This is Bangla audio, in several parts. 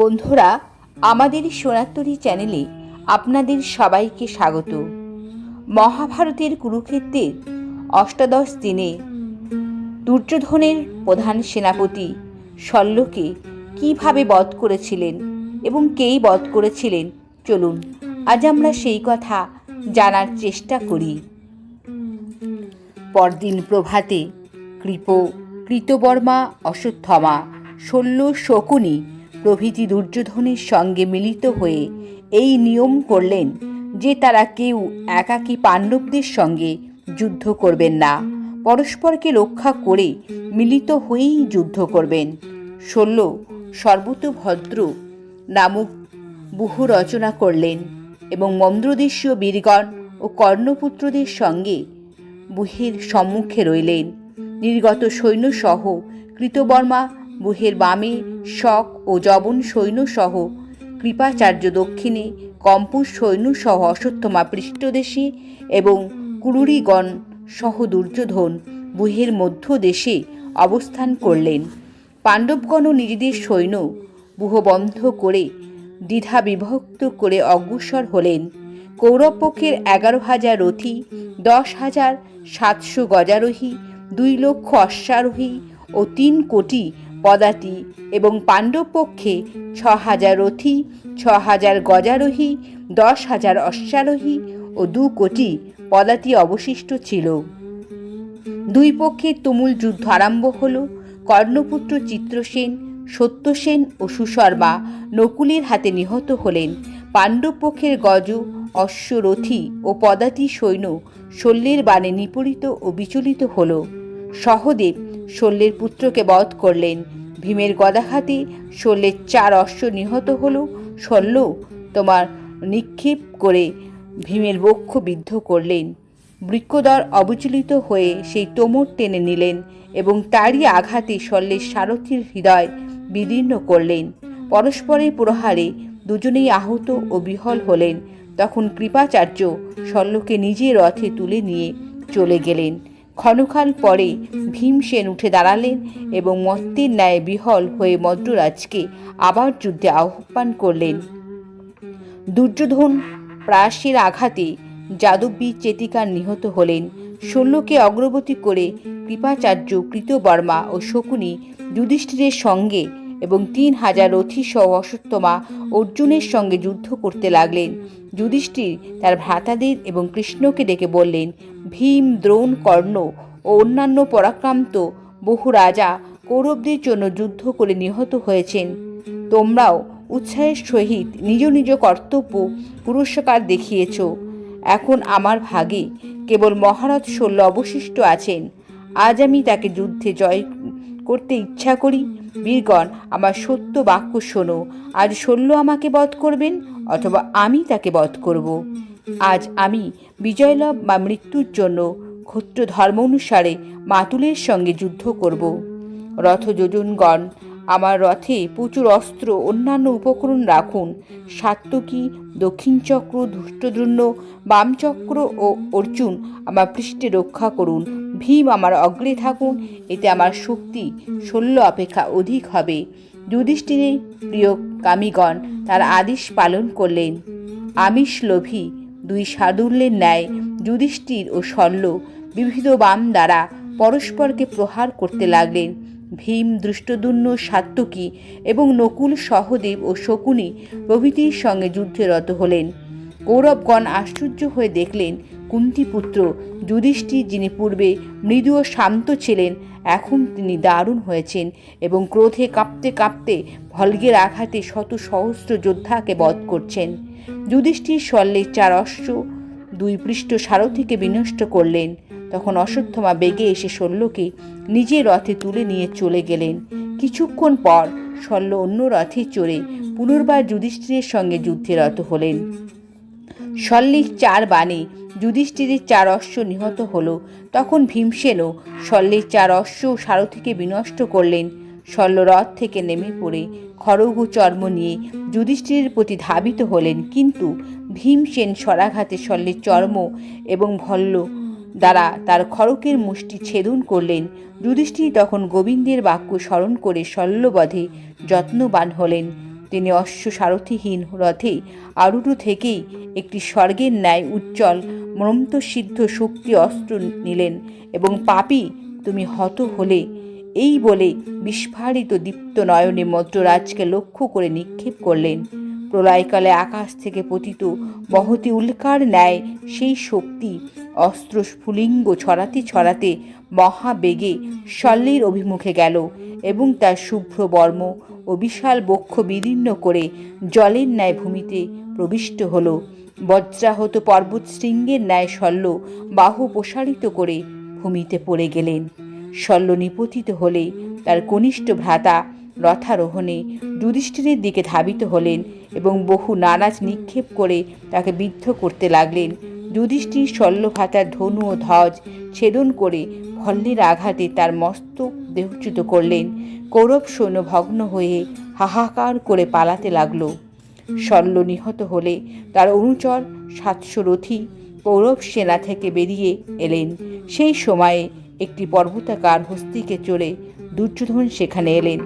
বন্ধুরা, আমাদের সোনাত্তরী চ্যানেলে আপনাদের সবাইকে স্বাগত। মহাভারতের কুরুক্ষেত্রের অষ্টাদশ দিনে দুর্যোধনের প্রধান সেনাপতি শল্যকে কীভাবে বধ করেছিলেন এবং কেই বধ করেছিলেন, চলুন আজ আমরা সেই কথা জানার চেষ্টা করি। পরদিন প্রভাতে কৃপ, কৃতবর্মা, অশ্বত্থমা, শল্য, শকুনি প্রভৃতি দুর্যোধনের সঙ্গে মিলিত হয়ে এই নিয়ম করলেন যে তারা কেউ একাকী পাণ্ডবদের সঙ্গে যুদ্ধ করবেন না। পরস্পরকে রক্ষা করে মিলিত হয়েই যুদ্ধ করবেন। শল্য সর্বতভদ্র নামক বহু রচনা করলেন এবং মন্দ্রদেশীয় বীরগণ ও কর্ণপুত্রদের সঙ্গে বুহের সম্মুখে রইলেন। নির্গত সৈন্যসহ কৃতবর্মা বুহের বামে শক ও জবন সৈন্যসহ কৃপাচার্য দক্ষিণে কম্পুর সৈন্যসহ অশ্বত্থমা পৃষ্ঠদেশে এবং কুরুরিগণ সহ দুর্যোধন বুহের মধ্য দেশে অবস্থান করলেন। পাণ্ডবগণও নিজেদের সৈন্য বুহ বন্ধ করে দ্বিধা বিভক্ত করে অগ্রসর হলেন। কৌরব পক্ষের এগারো হাজার রথী, দশ হাজার সাতশো গজারোহী, দুই লক্ষ অশ্বারোহী ও তিন কোটি পদাতি এবং পাণ্ডব পক্ষে ছ হাজার রথী ছ হাজার গজারোহী দশ হাজার অশ্বারোহী ও দু কোটি পদাতি অবশিষ্ট ছিল। দুই পক্ষের তুমুল যুদ্ধ আরম্ভ হল। কর্ণপুত্র চিত্রসেন, সত্যসেন ও সুশর্মা নকুলের হাতে নিহত হলেন। পাণ্ডব পক্ষের গজ, অশ্বরথী ও পদাতি সৈন্য শল্যের বাণে নিপীড়িত ও বিচলিত হল। সহদেব শল্যের পুত্রকে বধ করলেন। ভীমের গদাঘাতে শল্যের চার অশ্ব নিহত হল। শল্য তোমার নিক্ষেপ করে ভীমের বক্ষ বিদ্ধ করলেন। বৃক্ষদর অবিচলিত হয়ে সেই তোমর টেনে নিলেন এবং তারই আঘাতে শল্যের সারথীর হৃদয় বিদীর্ণ করলেন। পরস্পরের প্রহারে দুজনেই আহত ও বিহল হলেন। তখন কৃপাচার্য শল্যকে নিজের রথে তুলে নিয়ে চলে গেলেন। ক্ষণকাল পরে ভীমসেন উঠে দাঁড়ালেন এবং মত্তির ন্যায় বিহল হয়ে মদ্ররাজকে আবার যুদ্ধে আহ্বান করলেন। দুর্যোধন প্রাসের আঘাতে যাদববীর চেতিকার নিহত হলেন। শল্যকে অগ্রগতি করে কৃপাচার্য কৃতবর্মা ও শকুনি যুধিষ্ঠিরের সঙ্গে এবং তিন হাজার রথী সহ অশ্বত্থমা অর্জুনের সঙ্গে যুদ্ধ করতে লাগলেন। যুধিষ্ঠির তার ভ্রাতাদের এবং কৃষ্ণকে ডেকে বললেন, ভীম, দ্রোণ, কর্ণ ও অন্যান্য পরাক্রান্ত বহু রাজা কৌরবদের জন্য যুদ্ধ করে নিহত হয়েছেন। তোমরাও উৎসাহের সহিত নিজ নিজ কর্তব্য পুরস্কার দেখিয়েছ। এখন আমার ভাগে কেবল মহারথ শল্য অবশিষ্ট আছেন। আজ আমি তাকে যুদ্ধে জয় করতে ইচ্ছা করি বীরগণ আমার সত্য বাক্য শোনো। আজ শল্য আমাকে বধ করবেন, অথবা আমি তাকে বধ করব। আজ আমি বিজয়লাভ বা মৃত্যুর জন্য ক্ষত্র ধর্ম অনুসারে মাতুলের সঙ্গে যুদ্ধ করব। রথযোজনগণ, আমার রথে প্রচুর অস্ত্র, অন্যান্য উপকরণ রাখুন। সাত্তকী দক্ষিণ চক্র ধৃষ্টদ্রুণ্য বামচক্র ও অর্জুন আমার পৃষ্ঠে রক্ষা করুন। ভীম আমার অগ্রে থাকুন, এতে আমার শক্তি শল্য অপেক্ষা অধিক হবে। যুধিষ্ঠিরের প্রিয় কামিগণ, তার আদেশ পালন করলেন। আমিষ লোভী দুই সাদুল্যের ন্যায় যুধিষ্ঠির ও শল্য বিবিধ বাম দ্বারা পরস্পরকে প্রহার করতে লাগলেন। ভীম দৃষ্টদুন্য সাত্তকী এবং নকুল সহদেব ও শকুনি প্রভৃতির সঙ্গে যুদ্ধে রত হলেন। কৌরবগণ আশ্চর্য হয়ে দেখলেন কুন্তিপুত্র যুধিষ্ঠির যিনি পূর্বে মৃদু ও শান্ত ছিলেন, এখন তিনি দারুণ হয়েছেন এবং ক্রোধে কাঁপতে কাঁপতে ভলগের আঘাতে শত সহস্র যোদ্ধাকে বধ করছেন। যুধিষ্ঠির শল্যের চার অশ্ব দুই পৃষ্ঠ সারথিকে বিনষ্ট করলেন। তখন অশ্বত্থমা বেগে এসে শল্যকে নিজের রথে তুলে নিয়ে চলে গেলেন। কিছুক্ষণ পর শল্য অন্য রথে চড়ে পুনর্বার যুধিষ্ঠিরের সঙ্গে যুদ্ধে রত হলেন। শল্যের চার বাণে যুধিষ্ঠিরের চার অশ্ব নিহত হল। তখন ভীমসেনও শল্যের চার অশ্ব সারথীকে বিনষ্ট করলেন। শল্য রথ থেকে নেমে পড়ে খড়গ চর্ম নিয়ে যুধিষ্ঠিরের প্রতি ধাবিত হলেন। কিন্তু ভীমসেন সরাঘাতে শল্যের চর্ম এবং ভল্ল দ্বারা তার খড়কের মুষ্টি ছেদন করলেন। যুধিষ্ঠির তখন গোবিন্দের বাক্য স্মরণ করে শল্যবধে যত্নবান হলেন। তিনি অশ্ব সারথিহীন রথে আরুরু থেকেই একটি স্বর্গের ন্যায় উজ্জ্বল মন্ত্রসিদ্ধ শক্তি অস্ত্র নিলেন এবং, পাপি, তুমি হত হলে। এই বলে বিস্ফারিত দীপ্ত নয়নে মদ্ররাজকে লক্ষ্য করে নিক্ষেপ করলেন। প্রলয়কালে আকাশ থেকে পতিত বহতি উল্কার ন্যায় সেই শক্তি অস্ত্র স্ফুলিঙ্গ ছড়াতে ছড়াতে মহাবেগে শল্যের অভিমুখে গেল এবং তার শুভ্র বর্ম ও বিশাল বক্ষ বিদীর্ণ করে জলের ন্যায় ভূমিতে প্রবিষ্ট হল। বজ্রাহত পর্বত শৃঙ্গের ন্যায় শল্য বাহু প্রসারিত করে ভূমিতে পড়ে গেলেন। শল্য নিপতিত হলে তার কনিষ্ঠ ভ্রাতা রথারোহণে যুধিষ্ঠিরের দিকে ধাবিত হলেন এবং বহু নারাজ নিক্ষেপ করে তাকে বিদ্ধ করতে লাগলেন। যুধিষ্ঠির শল্যভাতার ধনু ও ধ্বজ ছেদন করে ভল্লের আঘাতে তার মস্তক দেহচ্যুত করলেন। কৌরব সৈন্য ভগ্ন হয়ে হাহাকার করে পালাতে লাগল। শল্য নিহত হলে তার অনুচর সাতশো রথী কৌরব সেনা থেকে বেরিয়ে এলেন। সেই সময়ে একটি পর্বতাকার হস্তিকে চড়ে দুর্যোধন সেখানে এলেন।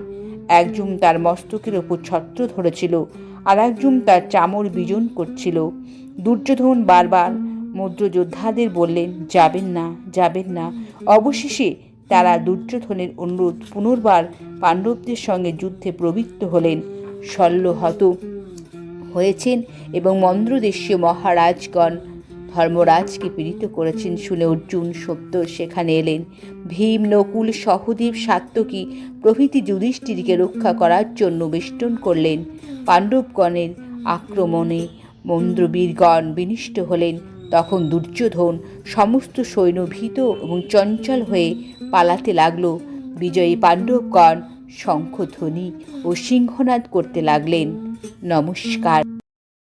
একজন তার মস্তকের ওপর ছত্র ধরেছিল, আর একজন তার চামর বিজন করছিল। দুর্যোধন বারবার মুদ্রযোদ্ধাদের বললেন, যাবেন না যাবেন না। অবশেষে তারা দুর্যোধনের অনুরোধ পুনর্বার পাণ্ডবদের সঙ্গে যুদ্ধে প্রবৃত্ত হলেন। শল্যহত হয়েছেন এবং মন্দ্রদেশীয় মহারাজগণ ধর্মরাজকে পীড়িত করেছেন শুনে অর্জুন সত্য সেখানে এলেন। ভীম, নকুল, সহদেব সাত্যকী প্রভৃতি যুধিষ্ঠিরকে রক্ষা করার জন্য বেষ্টন করলেন। পাণ্ডবগণের আক্রমণে মন্দ্রবীরগণ বিনিষ্ট হলেন। তখন দুর্যোধন সমস্ত সৈন্য ভীত এবং চঞ্চল হয়ে পালাতে লাগল। বিজয়ী পাণ্ডবগণ শঙ্খধ্বনি ও সিংহনাদ করতে লাগলেন। নমস্কার।